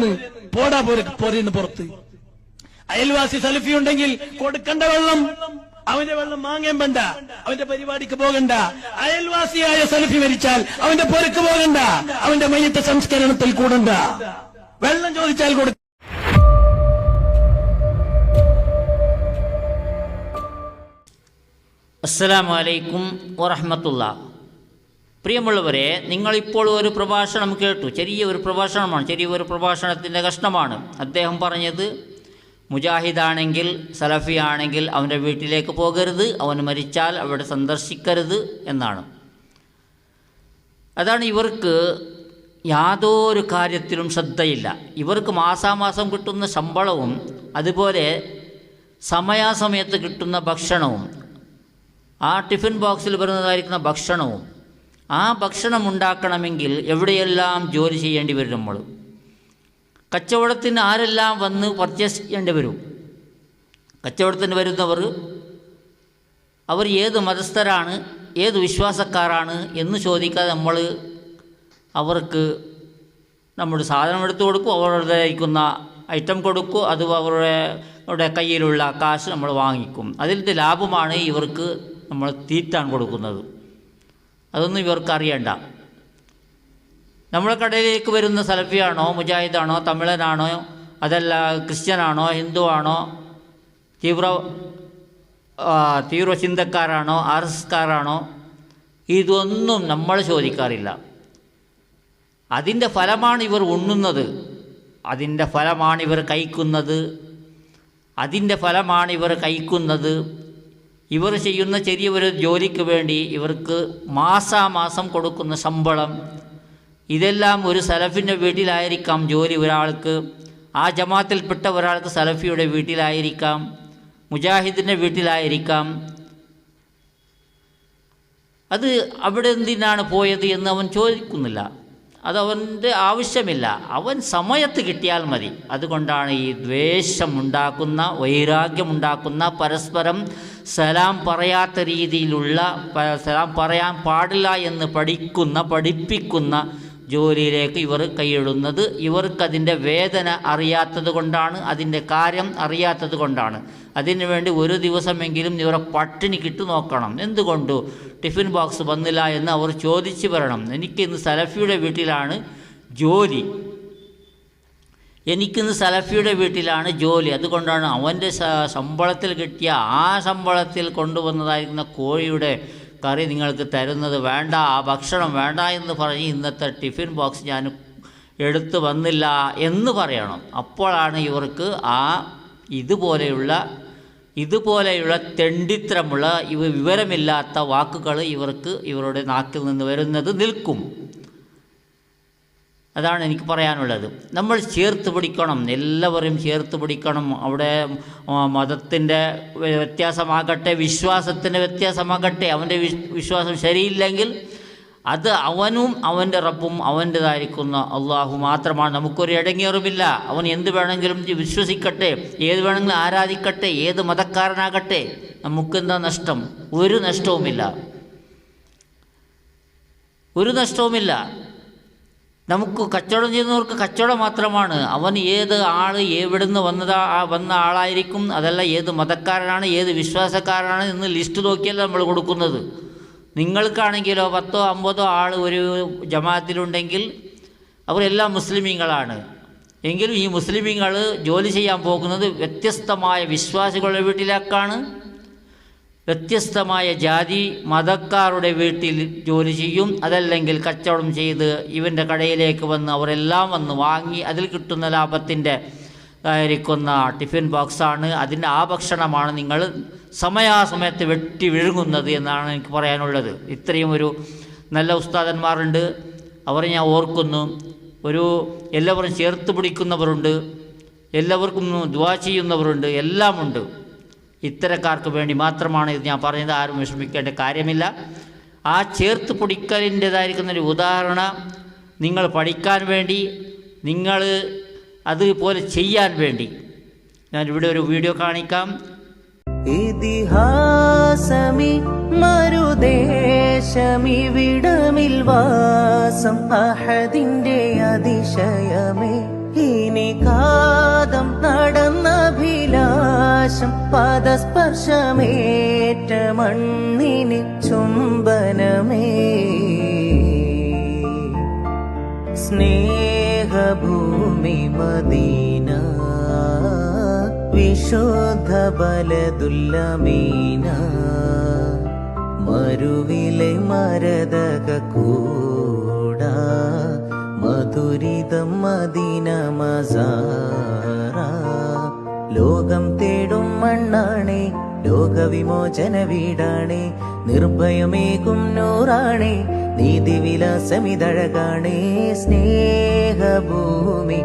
പോരെന്ന്. പോടാ പോരെ പോരെന്ന് പുറത്ത്. അയൽവാസി സലഫി ഉണ്ടെങ്കിൽ കൊടുക്കണ്ട വെള്ളം. അവന്റെ വെള്ളം വാങ്ങാൻ വേണ്ട. അവന്റെ പരിപാടിക്ക് പോകണ്ട. അയൽവാസിയായ സലഫി മരിച്ചാൽ അവന്റെ പൊരുക്ക് പോകണ്ട. അവന്റെ മയ്യത്തെ സംസ്കരണത്തിൽ കൂടണ്ട. വെള്ളം ചോദിച്ചാൽ കൊടുക്ക അസ്സലാമു അലൈക്കും വറഹമത്തുള്ള പ്രിയമുള്ളവരെ നിങ്ങളിപ്പോൾ ഒരു പ്രഭാഷണം കേട്ടു. ചെറിയ ഒരു പ്രഭാഷണമാണ് ചെറിയ ഒരു പ്രഭാഷണത്തിന്റെ കഷ്ണമാണ്. അദ്ദേഹം പറഞ്ഞത് മുജാഹിദാണെങ്കിൽ സലഫി ആണെങ്കിൽ അവന്റെ വീട്ടിലേക്ക് പോകരുത് അവൻ മരിച്ചാൽ അവിടെ സന്ദർശിക്കരുത് എന്നാണ്. അതാണ് ഇവർക്ക് യാതൊരു കാര്യത്തിലും ശ്രദ്ധയില്ല. ഇവർക്ക് മാസാമാസം കിട്ടുന്ന ശമ്പളവും അതുപോലെ സമയാസമയത്ത് കിട്ടുന്ന ഭക്ഷണവും ആ ടിഫിൻ ബോക്സിൽ വരുന്നതായിരിക്കുന്ന ഭക്ഷണവും ആ ഭക്ഷണം ഉണ്ടാക്കണമെങ്കിൽ എവിടെയെല്ലാം ജോലി ചെയ്യേണ്ടി വരും നമ്മൾ? കച്ചവടത്തിന് ആരെല്ലാം വന്ന് പർച്ചേസ് ചെയ്യേണ്ടി വരും? കച്ചവടത്തിന് വരുന്നവർ അവർ ഏത് മതസ്ഥരാണ് ഏത് വിശ്വാസക്കാരാണ് എന്ന് ചോദിക്കാതെ നമ്മൾ അവർക്ക് നമ്മുടെ സാധനം എടുത്തു കൊടുക്കും അവരുടെ അയക്കുന്ന ഐറ്റം കൊടുക്കും അത് അവരുടെ അവരുടെ കയ്യിലുള്ള കാശ് നമ്മൾ വാങ്ങിക്കും. അതിന്റെ ലാഭമാണ് ഇവർക്ക് നമ്മൾ തീറ്റാൻ കൊടുക്കുന്നത്. അതൊന്നും ഇവർക്ക് അറിയണ്ട നമ്മുടെ കടയിലേക്ക് വരുന്ന സലഫിയാണോ മുജാഹിദാണോ തമിഴനാണോ അതല്ല ക്രിസ്ത്യനാണോ ഹിന്ദു ആണോ തീവ്ര തീവ്ര ചിന്തക്കാരാണോ ആർ എസ് എസ്കാരാണോ ഇതൊന്നും നമ്മൾ ചോദിക്കാറില്ല. അതിന്റെ ഫലമാണ് ഇവർ ഉണ്ണുന്നത്. അതിന്റെ ഫലമാണ് ഇവർ കഴിക്കുന്നത്. അതിന്റെ ഫലമാണ് ഇവർ കഴിക്കുന്നത്. ഇവർ ചെയ്യുന്ന ചെറിയ ഒരു ജോലിക്ക് വേണ്ടി ഇവർക്ക് മാസാമാസം കൊടുക്കുന്ന ശമ്പളം. ഇതെല്ലാം ഒരു സലഫിന്റെ വീട്ടിലായിരിക്കാം ജോലി ഒരാൾക്ക്. ആ ജമാത്തിൽപ്പെട്ട ഒരാൾക്ക് സലഫിയുടെ വീട്ടിലായിരിക്കാം. മുജാഹിദിന്റെ വീട്ടിലായിരിക്കാം. അത് അവിടെ എന്തിനാണ് പോയത് എന്ന് അവൻ ചോദിക്കുന്നില്ല. അതവന്റെ ആവശ്യമില്ല. അവൻ സമയത്ത് കിട്ടിയാൽ മതി. അതുകൊണ്ടാണ് ഈ ദ്വേഷം ഉണ്ടാക്കുന്ന വൈരാഗ്യമുണ്ടാക്കുന്ന പരസ്പരം സലാം പറയാത്ത രീതിയിലുള്ള സലാം പറയാൻ പാടില്ല എന്ന് പഠിക്കുന്ന പഠിപ്പിക്കുന്ന ജോലിയിലേക്ക് ഇവർ കൈയിടുന്നത്. ഇവർക്കതിന്റെ വേദന അറിയാത്തത് കൊണ്ടാണ് അതിന്റെ കാര്യം അറിയാത്തത് കൊണ്ടാണ്. അതിനുവേണ്ടി ഒരു ദിവസമെങ്കിലും ഇവരെ പട്ടിണി കിട്ടു നോക്കണം. എന്തുകൊണ്ടു? ടിഫിൻ ബോക്സ് വന്നില്ല എന്ന് അവർ ചോദിച്ചു വരണം. എനിക്കിന്ന് സലഫിയുടെ വീട്ടിലാണ് ജോലി. എനിക്കിന്ന് സലഫിയുടെ വീട്ടിലാണ് ജോലി. അതുകൊണ്ടാണ് അവന്റെ ശമ്പളത്തിൽ കിട്ടിയ ആ ശമ്പളത്തിൽ കൊണ്ടുവന്നതായിരുന്ന കോഴിയുടെ കറി നിങ്ങൾക്ക് തരുന്നത്. വേണ്ട ആ ഭക്ഷണം വേണ്ട എന്ന് പറഞ്ഞ് ഇന്നത്തെ ടിഫിൻ ബോക്സ് ഞാൻ എടുത്തു വന്നില്ല എന്ന് പറയണം. അപ്പോഴാണ് ഇവർക്ക് ആ ഇതുപോലെയുള്ള ഇതുപോലെയുള്ള തെണ്ടിത്തരമുള്ള ഇവ വിവരമില്ലാത്ത വാക്കുകൾ ഇവർക്ക് ഇവരുടെ നാക്കിൽ നിന്ന് വരുന്നത് നിൽക്കും. അതാണ് എനിക്ക് പറയാനുള്ളത്. നമ്മൾ ചേർത്ത് പിടിക്കണം. എല്ലാവരും ചേർത്ത് പിടിക്കണം. അവിടെ മതത്തിന്റെ വ്യത്യാസമാകട്ടെ വിശ്വാസത്തിന്റെ വ്യത്യാസമാകട്ടെ അവന്റെ വിശ് വിശ്വാസം ശരിയില്ലെങ്കിൽ അത് അവനും അവന്റെ റബ്ബും അവന്റെതായിരിക്കുന്ന അള്ളാഹു മാത്രമാണ്. നമുക്കൊരു ഇടങ്ങേറുമില്ല. അവൻ എന്ത് വേണമെങ്കിലും വിശ്വസിക്കട്ടെ ഏത് വേണമെങ്കിലും ആരാധിക്കട്ടെ ഏത് മതക്കാരനാകട്ടെ നമുക്കെന്താ നഷ്ടം? ഒരു നഷ്ടവുമില്ല. ഒരു നഷ്ടവുമില്ല. നമുക്ക് കച്ചവടം ചെയ്യുന്നവർക്ക് കച്ചവടം മാത്രമാണ്. അവൻ ഏത് ആൾ എവിടുന്ന് വന്നതാ ആ വന്ന ആളായിരിക്കും. അതല്ല ഏത് മതക്കാരനാണ് ഏത് വിശ്വാസക്കാരനാണ് എന്ന് ലിസ്റ്റ് നോക്കിയല്ല നമ്മൾ കൊടുക്കുന്നത്. നിങ്ങൾക്കാണെങ്കിലോ പത്തോ അമ്പതോ ആൾ ഒരു ജമാഅത്തിലുണ്ടെങ്കിൽ അവരെല്ലാം മുസ്ലിമീങ്ങളാണ്. എങ്കിലും ഈ മുസ്ലിമീങ്ങൾ ജോലി ചെയ്യാൻ പോകുന്നത് വ്യത്യസ്തമായ വിശ്വാസികളുടെ വീട്ടിലേക്കാണ്. വ്യത്യസ്തമായ ജാതി മതക്കാരുടെ വീട്ടിൽ ജോലി ചെയ്യും. അതല്ലെങ്കിൽ കച്ചവടം ചെയ്ത് ഇവന്റെ കടയിലേക്ക് വന്ന് അവരെല്ലാം വന്ന് വാങ്ങി അതിൽ കിട്ടുന്ന ലാഭത്തിന്റെ ആയിരിക്കുന്ന ടിഫിൻ ബോക്സാണ്. അതിന്റെ ആ ഭക്ഷണമാണ് നിങ്ങൾ സമയാസമയത്ത് വെട്ടി വിഴുങ്ങുന്നത് എന്നാണ് എനിക്ക് പറയാനുള്ളത്. ഇത്രയും ഒരു നല്ല ഉസ്താദന്മാരുണ്ട്. അവരെ ഞാൻ ഓർക്കുന്നു. ഒരു എല്ലാവരും ചേർത്ത് പിടിക്കുന്നവരുണ്ട്. എല്ലാവർക്കും ദ്വാ ചെയ്യുന്നവരുണ്ട്. എല്ലാമുണ്ട്. ഇത്തരക്കാർക്ക് വേണ്ടി മാത്രമാണ് ഇത് ഞാൻ പറഞ്ഞത്. ആരും വിഷമിക്കേണ്ട കാര്യമില്ല. ആ ചേർത്ത് പൊടിക്കലിന്റെതായിരിക്കുന്ന ഒരു ഉദാഹരണം നിങ്ങൾ പഠിക്കാൻ വേണ്ടി നിങ്ങൾ അതുപോലെ ചെയ്യാൻ വേണ്ടി. ഞാൻ ഇവിടെ ഒരു വീഡിയോ കാണിക്കാം. ഇതിഹാസമി മരുദേശമി വിടമിൽ വാസം അഹദിന്റെ അതിശയമേ. ഇനി കാതം നടന്നഭിലാഷം പദസ്പർശമേറ്റ മണ്ണിന് ചുംബനമേ. സ്നേഹഭൂമി മദീന വിശുദ്ധ ബലദുല്ലമീന മരുവിലെ മരതക കൂട മധുരിതം മദീന മസാര ലോകം മണ്ണാണേ ലോകവിമോചന വീടാണേ നിർഭയമേകും നൂറാണേ നീതിവിലാസമിതഴകാണേ സ്നേഹഭൂമി.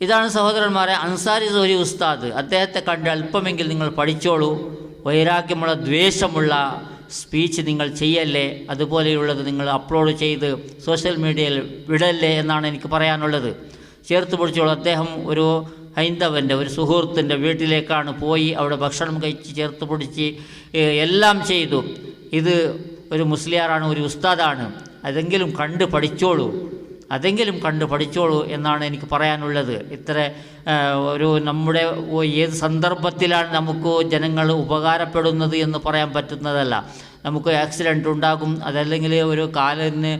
ഇതാണ് സഹോദരന്മാരെ അൻസാരി സോരി ഉസ്താദ്. അദ്ദേഹത്തെ കണ്ട് അല്പമെങ്കിൽ നിങ്ങൾ പഠിച്ചോളൂ. വൈരാഗ്യമുള്ള ദ്വേഷമുള്ള സ്പീച്ച് നിങ്ങൾ ചെയ്യല്ലേ? അതുപോലെയുള്ളത് നിങ്ങൾ അപ്ലോഡ് ചെയ്ത് സോഷ്യൽ മീഡിയയിൽ വിടല്ലേ എന്നാണ് എനിക്ക് പറയാനുള്ളത്. ചേർത്ത് പിടിച്ചോളൂ. അദ്ദേഹം ഒരു ഹൈന്ദവന്റെ ഒരു സുഹൃത്തിന്റെ വീട്ടിലേക്കാണ് പോയി അവിടെ ഭക്ഷണം കഴിച്ച് ചേർത്ത് പിടിച്ച് എല്ലാം ചെയ്തു. ഇത് ഒരു മുസ്ലിയാറാണ് ഒരു ഉസ്താദാണ്. അതെങ്കിലും കണ്ട് പഠിച്ചോളൂ. അതെങ്കിലും കണ്ട് പഠിച്ചോളൂ എന്നാണ് എനിക്ക് പറയാനുള്ളത്. ഇത്ര ഒരു നമ്മുടെ ഏത് സന്ദർഭത്തിലാണ് നമുക്ക് ജനങ്ങൾ ഉപകാരപ്പെടുന്നത് എന്ന് പറയാൻ പറ്റുന്നതല്ല. നമുക്ക് ആക്സിഡന്റ് ഉണ്ടാകും. അതല്ലെങ്കിൽ ഒരു കാലിന്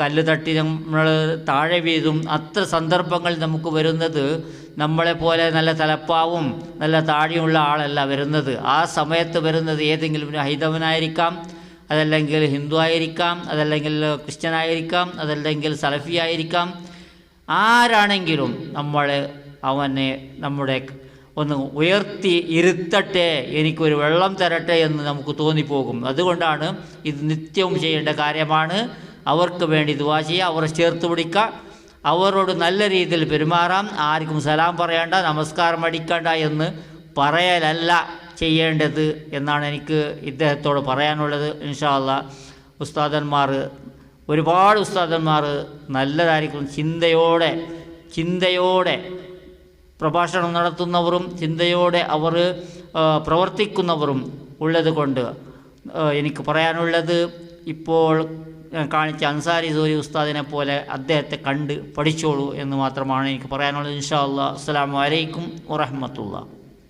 കല്ല് തട്ടി നമ്മൾ താഴെ വീഴും. അത്ര സന്ദർഭങ്ങൾ നമുക്ക് വരുന്നത് നമ്മളെ പോലെ നല്ല തലപ്പാവും നല്ല താടിയുള്ള ആളല്ല വരുന്നത്. ആ സമയത്ത് വരുന്നത് ഏതെങ്കിലും ഒരു ഹൈതവനായിരിക്കാം അതല്ലെങ്കിൽ ഹിന്ദു ആയിരിക്കാം അതല്ലെങ്കിൽ ക്രിസ്ത്യൻ ആയിരിക്കാം അതല്ലെങ്കിൽ സലഫി ആയിരിക്കാം. ആരാണെങ്കിലും നമ്മൾ അവനെ നമ്മുടെ ഒന്ന് ഉയർത്തി ഇരുത്തട്ടെ എനിക്കൊരു വെള്ളം തരട്ടെ എന്ന് നമുക്ക് തോന്നിപ്പോകും. അതുകൊണ്ടാണ് ഇത് നിത്യവും ചെയ്യേണ്ട കാര്യമാണ്. അവർക്ക് വേണ്ടി ദുവാ ചെയ്യുക അവരെ ചേർത്ത് പിടിക്കുക. അവരോട് നല്ല രീതിയിൽ പെരുമാറാം. ആർക്കും സലാം പറയേണ്ട നമസ്കാരം അടിക്കേണ്ട എന്ന് പറയലല്ല ചെയ്യേണ്ടത് എന്നാണ് എനിക്ക് ഇദ്ദേഹത്തോട് പറയാനുള്ളത്. ഇൻഷാല്ല ഉസ്താദന്മാർ ഒരുപാട് ഉസ്താദന്മാർ നല്ലതായിരിക്കും. ചിന്തയോടെ ചിന്തയോടെ പ്രഭാഷണം നടത്തുന്നവരും ചിന്തയോടെ അവർ പ്രവർത്തിക്കുന്നവരും ഉള്ളത് കൊണ്ട് എനിക്ക് പറയാനുള്ളത് ഇപ്പോൾ കാണിച്ച അൻസാരി സൂരി ഉസ്താദിനെ പോലെ അദ്ദേഹത്തെ കണ്ട് പഠിച്ചോളൂ എന്ന് മാത്രമാണ് എനിക്ക് പറയാനുള്ളത്. ഇൻഷാ അല്ലാ അസ്സാം വലൈക്കും വറഹമത്തുള്ള.